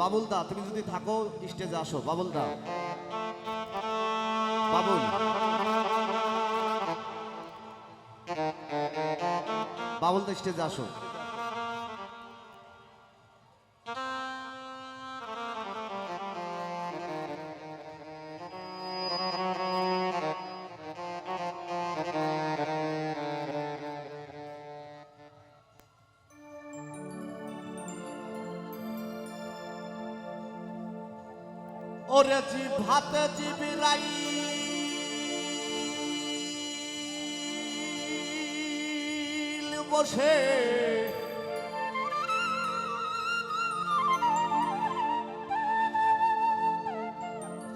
বাবুল দা তুমি যদি থাকো স্টেজে আসো। বাবুল দা বাবুল। বাবুল দা স্টেজে আসো। ওরে জি ভাতে জিবিরাই বসে।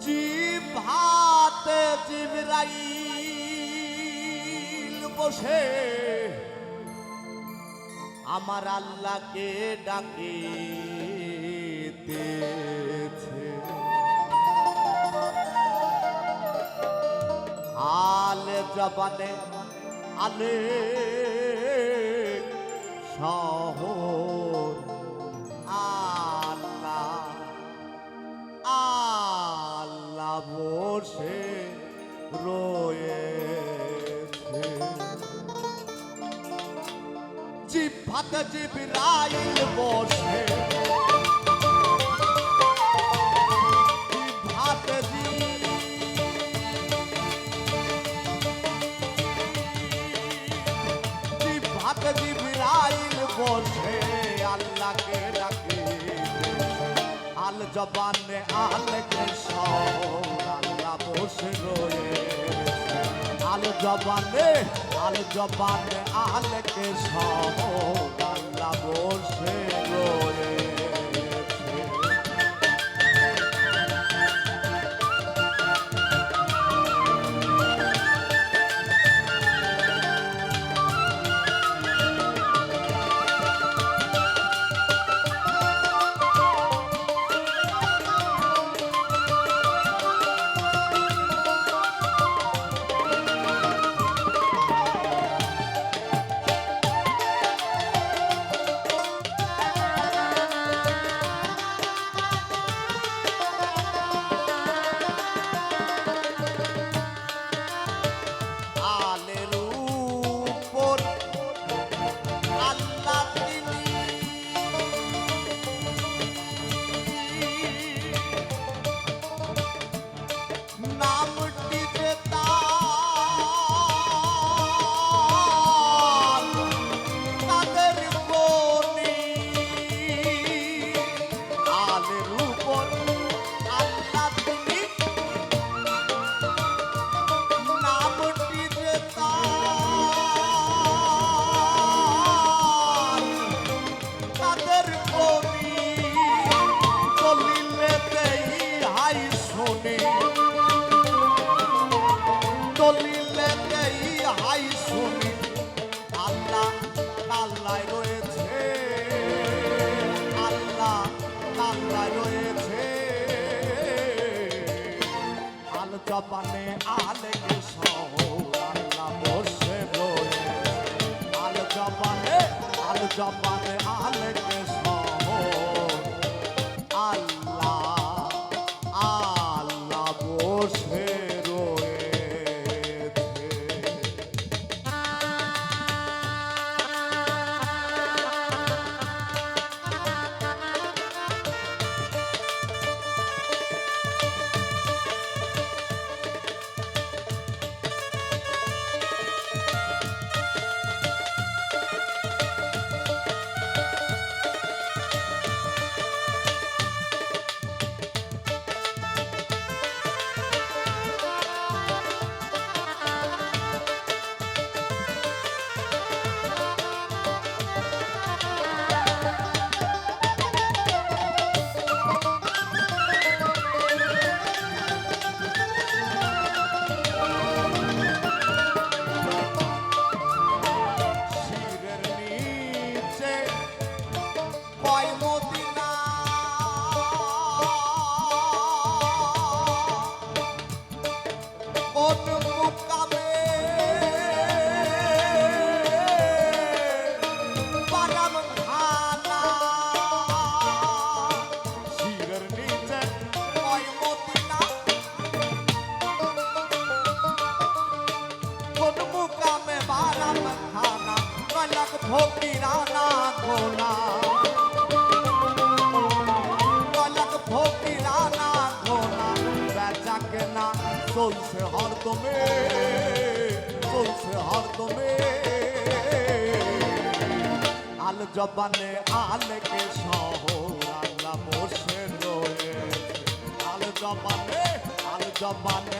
জি ভাতে জিবিরাই বসে। আমার আল্লাহকে ডাকিতেছে। জবানে আলে শহর আল্লাহ আল্লাহ বসে রয়েছে। জিভাত জিবরাইল বসে। জিভাত জিভাত জিবরাইল বসে আল্লাহকে ডাকে আল জবানে আলকে আল্লাহ বসে রয়ে আল জবানে আল জবানে শহর আল্লাহ বসে জবানে আলেকে শহর আল্লাহ বসে রয়েছে আল জপানে আল জবানে। উন্মুক্ত চলছে হরদমে চলছে হরদমে আল জবানে আলকে শহর বসে রয়ে আল জবানে আল জবানে